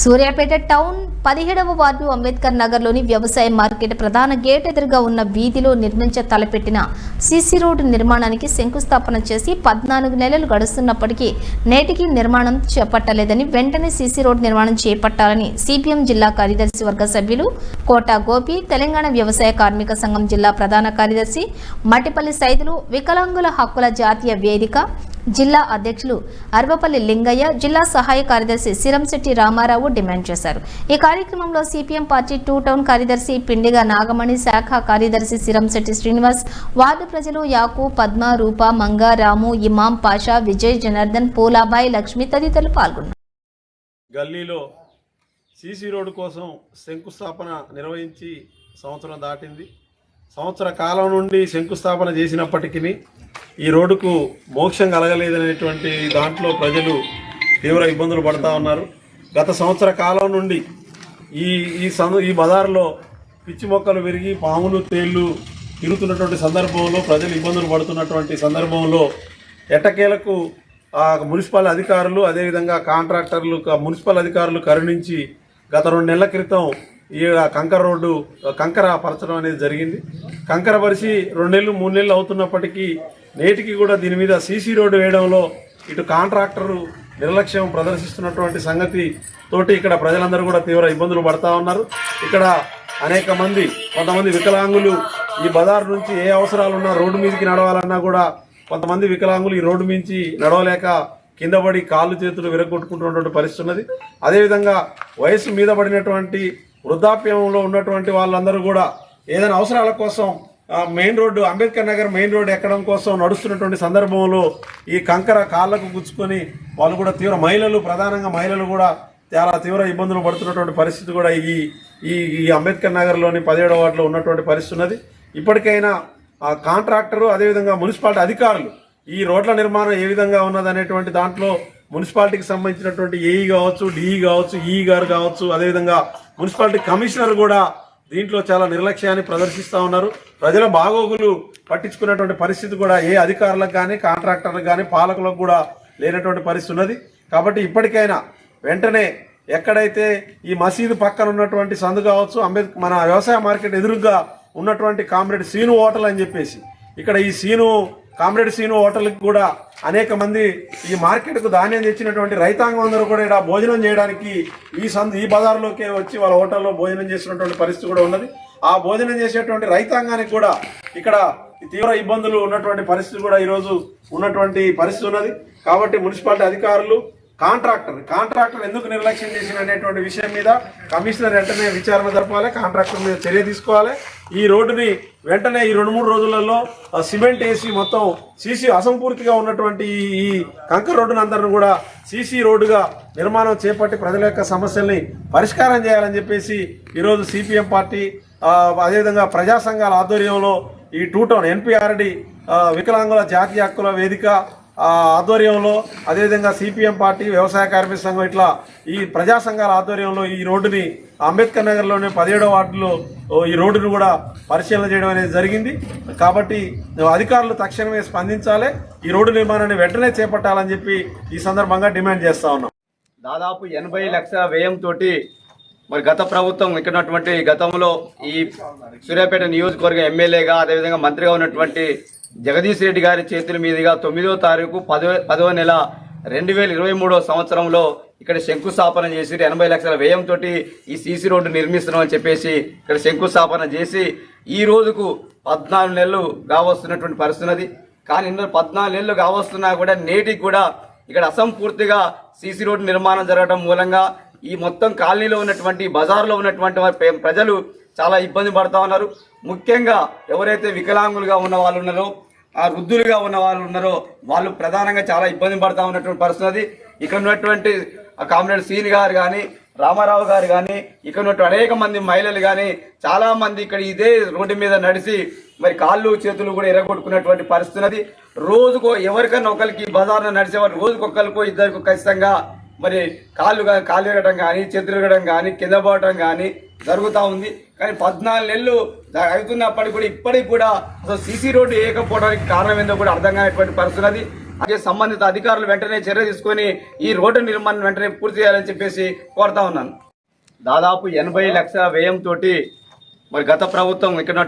Suryapet town పదిహేడవ ward Ambedkar నగర్లోని వ్యవసాయ మార్కెట్ ప్రధాన గేట్ ఎదురుగా ఉన్న వీధిలో నిర్మించ తలపెట్టిన సీసీ రోడ్డు నిర్మాణానికి శంకుస్థాపన చేసి పద్నాలుగు నెలలు గడుస్తున్నప్పటికీ నేటికి నిర్మాణం చేపట్టలేదని వెంటనే సీసీ రోడ్డు నిర్మాణం చేపట్టాలని సిపిఎం జిల్లా కార్యదర్శి వర్గ సభ్యులు కోటా గోపి తెలంగాణ వ్యవసాయ కార్మిక సంఘం జిల్లా ప్రధాన కార్యదర్శి మట్టిపల్లి సైదులు వికలాంగుల హక్కుల జాతీయ వేదిక జిల్లా అధ్యక్షులు అర్వపల్లి లింగయ్య జిల్లా సహాయ కార్యదర్శి సిరంశెట్టి రామారావు డిమాండ్ చేశారు. ఈ కార్యక్రమంలో సిపిఎం పార్టీ టూ టౌన్ కార్యదర్శి పిండిగా నాగమణి శాఖ కార్యదర్శి సిరంశెట్టి శ్రీనివాస్ వార్డు ప్రజలు యాకు పద్మ రూప మంగ రాము ఇమాం పాషా విజయ్ జనార్దన్ పూలాబాయ్ లక్ష్మి తదితరులు పాల్గొన్నారు. గల్లీలో సీసీ రోడ్డు కోసం శంకుస్థాపన నిర్వహించి సంవత్సరం దాటింది. సంవత్సర కాలం నుండి శంకుస్థాపన చేసినప్పటికీ ఈ రోడ్డుకు మోక్షం కలగలేదనేటువంటి దాంట్లో ప్రజలు తీవ్ర ఇబ్బందులు పడతా ఉన్నారు. గత సంవత్సర కాలం నుండి ఈ ఈ సందు ఈ బజార్లో పిచ్చి మొక్కలు పెరిగి పాములు తేళ్ళు తిరుగుతున్నటువంటి సందర్భంలో ప్రజలు ఇబ్బందులు పడుతున్నటువంటి సందర్భంలో ఎట్టకేలకు ఆ మున్సిపల్ అధికారులు అదేవిధంగా కాంట్రాక్టర్లు మున్సిపల్ అధికారులు కరుణించి గత రెండు నెలల క్రితం ఈ కంకర రోడ్డు కంకర పరచడం అనేది జరిగింది. కంకర పరిచి రెండు నెలలు మూడు నెలలు అవుతున్నప్పటికీ నేటికి కూడా దీని మీద సీసీ రోడ్డు వేయడంలో ఇటు కాంట్రాక్టరు నిర్లక్ష్యం ప్రదర్శిస్తున్నటువంటి సంగతి తోటి ఇక్కడ ప్రజలందరూ కూడా తీవ్ర ఇబ్బందులు పడతా ఉన్నారు. ఇక్కడ అనేక మంది కొంతమంది వికలాంగులు ఈ బజార్ నుంచి ఏ అవసరాలు ఉన్నా రోడ్డు మీదకి నడవాలన్నా కూడా కొంతమంది వికలాంగులు ఈ రోడ్డు మించి నడవలేక కింద పడి కాళ్ళు చేతులు విరగొట్టుకుంటున్నటువంటి పరిస్థితి ఉన్నది. అదేవిధంగా వయసు మీద పడినటువంటి వృద్ధాప్యంలో ఉన్నటువంటి వాళ్ళందరూ కూడా ఏదైనా అవసరాల కోసం main road Ambedkar Nagar main road ఎక్కడం కోసం నడుస్తున్నటువంటి సందర్భంలో ఈ కంకర కాళ్ళకు గుచ్చుకొని వాళ్ళు కూడా తీవ్ర మహిళలు ప్రధానంగా మహిళలు కూడా చాలా తీవ్ర ఇబ్బందులు పడుతున్నటువంటి పరిస్థితి కూడా ఈ ఈ ఈ అంబేద్కర్ నగర్లోని పదిహేడవ వార్డులో ఉన్నటువంటి పరిస్థితి ఉన్నది. ఇప్పటికైనా ఆ కాంట్రాక్టరు అదేవిధంగా మున్సిపాలిటీ అధికారులు ఈ రోడ్ల నిర్మాణం ఏ విధంగా ఉన్నది అనేటువంటి దాంట్లో మున్సిపాలిటీకి సంబంధించినటువంటి ఏఈ కావచ్చు డిఈ కావచ్చు ఈ గారు కావచ్చు అదేవిధంగా మున్సిపాలిటీ కమిషనర్ కూడా దీంట్లో చాలా నిర్లక్ష్యాన్ని ప్రదర్శిస్తూ ఉన్నారు. ప్రజల బాగోగులు పట్టించుకున్నటువంటి పరిస్థితి కూడా ఏ అధికారులకు కానీ కాంట్రాక్టర్లకు కానీ పాలకులకు కూడా లేనటువంటి పరిస్థితి ఉన్నది. కాబట్టి ఇప్పటికైనా వెంటనే ఎక్కడైతే ఈ మసీదు పక్కన ఉన్నటువంటి సందు కావచ్చు అంబేద్కర్ మన వ్యవసాయ మార్కెట్ ఎదురుగా ఉన్నటువంటి కామ్రేడ్ సీను హోటల్ అని చెప్పేసి ఇక్కడ ఈ సీను కామ్రేడ్ సీను హోటల్కి కూడా అనేక మంది ఈ మార్కెట్కు ధాన్యం తెచ్చినటువంటి రైతాంగం అందరూ కూడా ఇక్కడ భోజనం చేయడానికి ఈ సందు ఈ బజార్లోకే వచ్చి వాళ్ళ హోటల్లో భోజనం చేసినటువంటి పరిస్థితి కూడా ఉన్నది. ఆ భోజనం చేసేటువంటి రైతాంగానికి కూడా ఇక్కడ తీవ్ర ఇబ్బందులు ఉన్నటువంటి పరిస్థితి కూడా ఈరోజు ఉన్నటువంటి పరిస్థితి ఉన్నది. కాబట్టి మున్సిపాలిటీ అధికారులు కాంట్రాక్టర్. కాంట్రాక్టర్ ఎందుకు నిర్లక్ష్యం చేసిన అనేటువంటి విషయం మీద కమిషనర్ వెంటనే విచారణ జరపాలి కాంట్రాక్టర్ మీద చర్య తీసుకోవాలి. ఈ రోడ్డుని వెంటనే ఈ రెండు మూడు రోజులలో సిమెంట్ వేసి మొత్తం సీసీ అసంపూర్తిగా ఉన్నటువంటి ఈ కంకర్ రోడ్డును అందరిని కూడా సీసీ రోడ్డుగా నిర్మాణం చేపట్టి ప్రజల యొక్క సమస్యల్ని పరిష్కారం చేయాలని చెప్పేసి ఈరోజు సిపిఎం పార్టీ అదేవిధంగా ప్రజా సంఘాల ఆధ్వర్యంలో ఈ టూ టౌన్ ఎన్పిఆర్డి వికలాంగుల జాతీయ హక్కుల వేదిక ఆధ్వర్యంలో అదేవిధంగా సిపిఎం పార్టీ వ్యవసాయ కార్మిక సంఘం ఇట్లా ఈ ప్రజా సంఘాల ఆధ్వర్యంలో ఈ రోడ్డుని అంబేద్కర్ నగర్లోని పదిహేడవ వార్డులో ఓ, ఈ రోడ్డును కూడా పరిశీలన చేయడం అనేది జరిగింది. కాబట్టి అధికారులు తక్షణమే స్పందించాలి. ఈ రోడ్డు నిర్మాణాన్ని వెంటనే చేపట్టాలని చెప్పి ఈ సందర్భంగా డిమాండ్ చేస్తా ఉన్నాం. దాదాపు ఎనభై లక్షల వ్యయంతో మరి గత ప్రభుత్వం ఇక్కడ ఉన్నటువంటి గతంలో ఈ సూర్యాపేట నియోజకవర్గ ఎమ్మెల్యేగా అదేవిధంగా మంత్రిగా ఉన్నటువంటి జగదీష్ రెడ్డి గారి చేతుల మీదుగా తొమ్మిదో తారీఖు పదో పదవ నెల రెండు వేల ఇరవై మూడో సంవత్సరంలో ఇక్కడ శంకుస్థాపన చేసి ఎనభై లక్షల వ్యయంతో ఈ సీసీ రోడ్డు నిర్మిస్తున్నాం అని చెప్పేసి ఇక్కడ శంకుస్థాపన చేసి ఈ రోజుకు పద్నాలుగు నెలలు కావస్తున్నటువంటి పరిస్థితున్నది కానీ ఇందులో పద్నాలుగు నెలలు కావస్తున్నా కూడా నేటికి కూడా ఇక్కడ అసంపూర్తిగా సీసీ రోడ్డు నిర్మాణం జరగడం మూలంగా ఈ మొత్తం కాలనీలో ఉన్నటువంటి బజార్లో ఉన్నటువంటి వారి ప్రజలు చాలా ఇబ్బంది పడతా ఉన్నారు. ముఖ్యంగా ఎవరైతే వికలాంగులుగా ఉన్న వాళ్ళు ఉన్నారో ఆ వృద్ధులుగా ఉన్న వాళ్ళు ఉన్నారో వాళ్ళు ప్రధానంగా చాలా ఇబ్బంది పడతా ఉన్నటువంటి పరిస్థితి ఇక్కడ ఉన్నటువంటి కామ్రేడ్ సీని గారు కానీ రామారావు గారు కానీ ఇక్కడ ఉన్నటువంటి అనేక మంది మహిళలు కానీ చాలామంది ఇక్కడ ఇదే రోడ్డు మీద నడిచి మరి కాళ్ళు చేతులు కూడా ఎరగొట్టుకున్నటువంటి పరిస్థితున్నది రోజుకో ఎవరికన్నా ఒకరికి బజార్లో నడిచేవారు రోజుకు ఒకరికో ఇద్దరికి ఖచ్చితంగా మరి కాళ్ళు కాళ్ళు ఎరగడం కానీ చేతులు ఎరగడం కానీ కింద పడటం కానీ జరుగుతూ ఉంది. కానీ పద్నాలుగు నెలలు అవుతున్నప్పటికీ కూడా ఇప్పటికి కూడా అసలు సీసీ రోడ్డు వేయకపోవడానికి కారణం ఏందో కూడా అర్థం కానటువంటి పరిస్థితి అది అలాగే సంబంధిత అధికారులు వెంటనే చర్య తీసుకొని ఈ రోడ్డు నిర్మాణం వెంటనే పూర్తి చేయాలని చెప్పేసి కోరుతా ఉన్నాను. దాదాపు ఎనభై లక్షల వ్యయంతో మరి గత ప్రభుత్వం ఇక్కడ